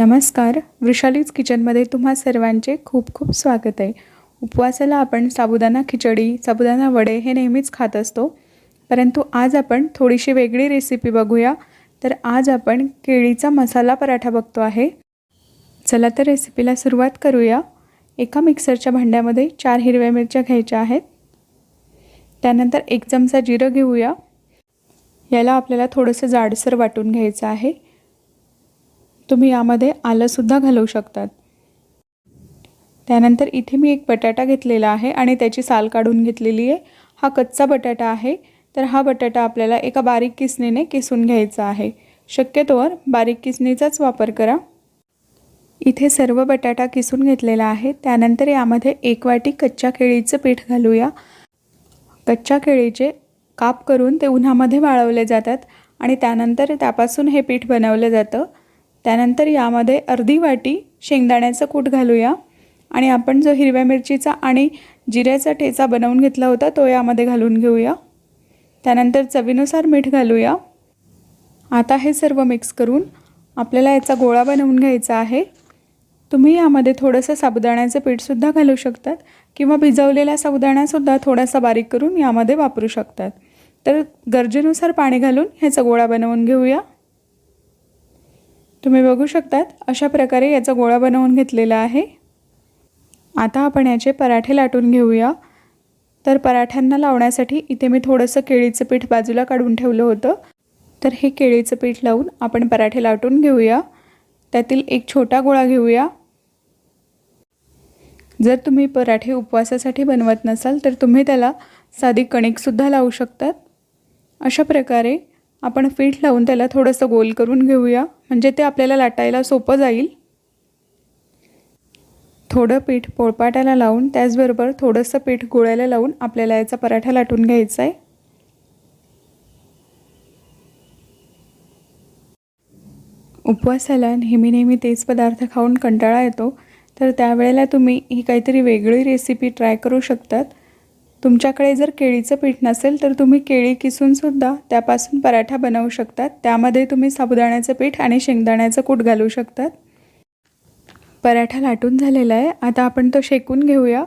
नमस्कार. वृषालीज किचनमध्ये तुम्हा सर्वांचे खूप खूप स्वागत आहे. उपवासाला आपण साबुदाणा खिचडी साबुदाणा वडे हे नेहमीच खात असतो. परंतु आज आपण थोडीशी वेगळी रेसिपी बघूया. तर आज आपण केळीचा मसाला पराठा बघतो आहे. चला तर रेसिपीला सुरुवात करूया. एका मिक्सरच्या भांड्यामध्ये चार हिरव्या मिरच्या घ्यायच्या आहेत. त्यानंतर एक चमचा जिरं घेऊया. याला आपल्याला थोडंसं जाडसर वाटून घ्यायचं आहे. तुम्ही यामध्ये आलंसुद्धा घालवू शकतात. त्यानंतर इथे मी एक बटाटा घेतलेला आहे आणि त्याची साल काढून घेतलेली आहे. हा कच्चा बटाटा आहे. तर हा बटाटा आपल्याला एका बारीक किसणीने किसून घ्यायचा आहे. शक्यतोवर बारीक किसणीचाच वापर करा. इथे सर्व बटाटा किसून घेतलेला आहे. त्यानंतर यामध्ये एक वाटी कच्च्या केळीचं पीठ घालूया. कच्च्या केळीचे काप करून ते उन्हामध्ये वाळवले जातात आणि त्यानंतर त्यापासून हे पीठ बनवलं जातं. त्यानंतर यामध्ये अर्धी वाटी शेंगदाण्याचं कूट घालूया. आणि आपण जो हिरव्या मिरचीचा आणि जिऱ्याचा ठेचा बनवून घेतला होता तो यामध्ये घालून घेऊया. त्यानंतर चवीनुसार मीठ घालूया. आता हे सर्व मिक्स करून आपल्याला याचा गोळा बनवून घ्यायचा आहे. तुम्ही यामध्ये थोडंसं साबुदाण्याचं पीठसुद्धा घालू शकतात किंवा भिजवलेला साबुदाणासुद्धा थोडासा बारीक करून यामध्ये वापरू शकतात. तर गरजेनुसार पाणी घालून ह्याचा गोळा बनवून घेऊया. तुम्ही बघू शकतात अशा प्रकारे याचा गोळा बनवून घेतलेला आहे. आता आपण याचे पराठे लाटून घेऊया. तर पराठ्यांना लावण्यासाठी इथे मी थोडंसं केळीचं पीठ बाजूला काढून ठेवलं होतं. तर हे केळीचं पीठ लावून आपण पराठे लाटून घेऊया. त्यातील एक छोटा गोळा घेऊया. जर तुम्ही पराठे उपवासासाठी बनवत नसाल तर तुम्ही त्याला साधी कणिकसुद्धा लावू शकतात. अशा प्रकारे आपण पीठ लावून त्याला थोडंसं गोल करून घेऊया. म्हणजे ते आपल्याला लाटायला सोपं जाईल. थोडं पीठ पोळपाट्याला लावून त्याचबरोबर थोडंसं पीठ गोळ्याला लावून आपल्याला याचा पराठा लाटून घ्यायचा आहे. उपवासाला नेहमी नेहमी तेच पदार्थ खाऊन कंटाळा येतो. तर त्यावेळेला तुम्ही ही काहीतरी वेगळी रेसिपी ट्राय करू शकतात. तुमच्याकडे जर केळीचं पीठ नसेल तर तुम्ही केळी किसूनसुद्धा त्यापासून पराठा बनवू शकतात. त्यामध्ये तुम्ही साबुदाण्याचं पीठ आणि शेंगदाण्याचं कूट घालू शकतात. पराठा लाटून झालेला आहे. आता आपण तो शेकून घेऊया.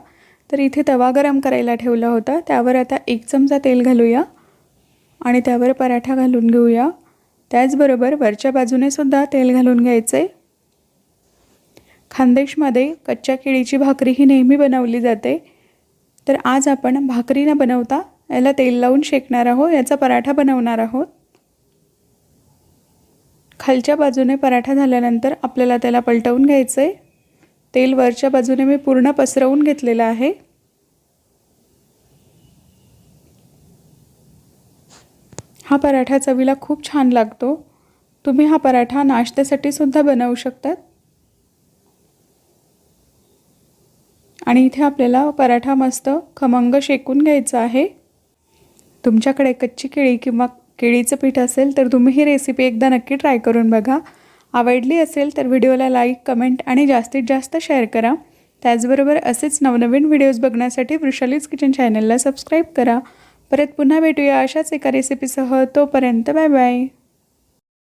तर इथे तवा गरम करायला ठेवला होता. त्यावर आता एक चमचा तेल घालूया आणि त्यावर पराठा घालून घेऊया. त्याचबरोबर वरच्या बाजूनेसुद्धा तेल घालून घ्यायचं. आहे खानदेशमध्ये कच्च्या केळीची भाकरी ही नेहमी बनवली जाते. तर आज आपण भाकरी न बनवता याला तेल लावून शेकणार आहोत याचा पराठा बनवणार आहोत. खालच्या बाजूने पराठा झाल्यानंतर आपल्याला त्याला पलटवून घ्यायचं आहे तेल वरच्या बाजूने मी पूर्ण पसरवून घेतलेलं आहे. हा पराठा चवीला खूप छान लागतो. तुम्ही हा पराठा नाश्त्यासाठी सुद्धा बनवू शकतात. आणि इथे आपल्याला पराठा मस्त खमंग शेकून घ्यायचा आहे. तुमच्याकडे कच्ची केळी किंवा केळीचं पीठ असेल तर तुम्ही ही रेसिपी एकदा नक्की ट्राय करून बघा. आवडली असेल तर व्हिडिओला लाईक कमेंट आणि जास्तीत जास्त शेअर करा. त्याचबरोबर असेच नवनवीन व्हिडिओज बघण्यासाठी वृषालीज किचन चॅनलला सबस्क्राईब करा. परत पुन्हा भेटूया अशाच एका रेसिपीसह तोपर्यंत बाय बाय